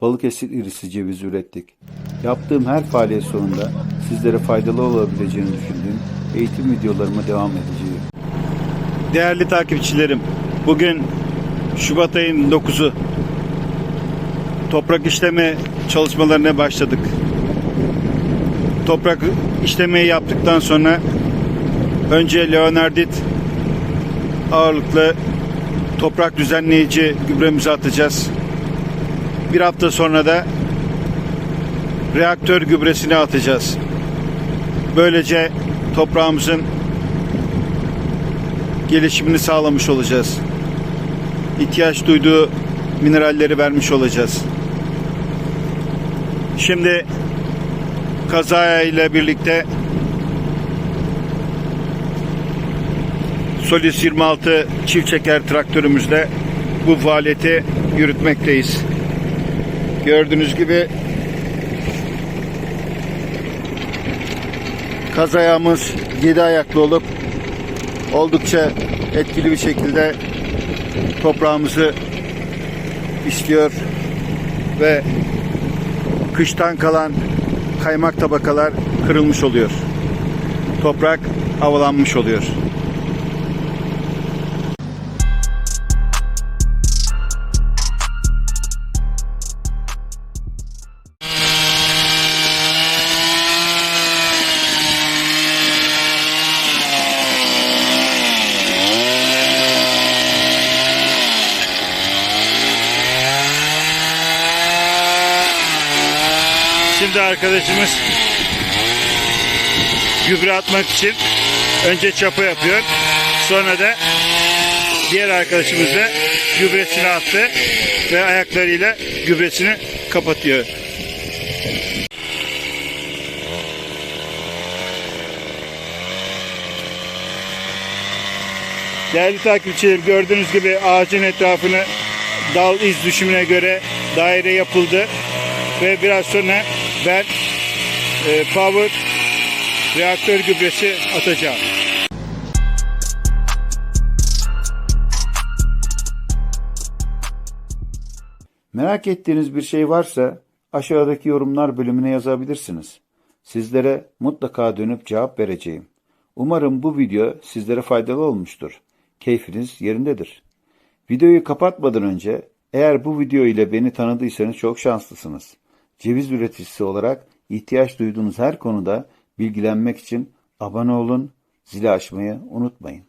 Balıkesir irisi ceviz ürettik. Yaptığım her faaliyet sonunda sizlere faydalı olabileceğini düşündüğüm eğitim videolarıma devam edeceğim. Değerli takipçilerim, bugün Şubat ayının 9'u toprak işleme çalışmalarına başladık. Toprak işlemeyi yaptıktan sonra önce Leonardit ağırlıklı toprak düzenleyici gübremizi atacağız. Bir hafta sonra da reaktör gübresini atacağız. Böylece toprağımızın gelişimini sağlamış olacağız. İhtiyaç duyduğu mineralleri vermiş olacağız. Şimdi kazaya ile birlikte Solis 26 çift çeker traktörümüzle bu faaliyeti yürütmekteyiz. Gördüğünüz gibi kaz ayağımız 7 ayaklı olup oldukça etkili bir şekilde toprağımızı işliyor ve kıştan kalan kaymak tabakalar kırılmış oluyor. Toprak havalanmış oluyor. Şimdi arkadaşımız gübre atmak için önce çapa yapıyor. Sonra da diğer arkadaşımız da gübresini attı ve ayaklarıyla gübresini kapatıyor. Değerli takipçilerim gördüğünüz gibi ağacın etrafını dal iz düşümüne göre daire yapıldı ve biraz sonra ben e, power reaktör gübresi atacağım. Merak ettiğiniz bir şey varsa aşağıdaki yorumlar bölümüne yazabilirsiniz. Sizlere mutlaka dönüp cevap vereceğim. Umarım bu video sizlere faydalı olmuştur. Keyfiniz yerindedir. Videoyu kapatmadan önce eğer bu video ile beni tanıdıysanız çok şanslısınız. Ceviz üreticisi olarak ihtiyaç duyduğunuz her konuda bilgilenmek için abone olun, zili açmayı unutmayın.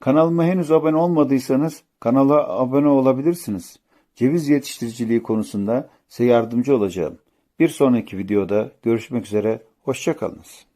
Kanalıma henüz abone olmadıysanız kanala abone olabilirsiniz. Ceviz yetiştiriciliği konusunda size yardımcı olacağım. Bir sonraki videoda görüşmek üzere, hoşçakalınız.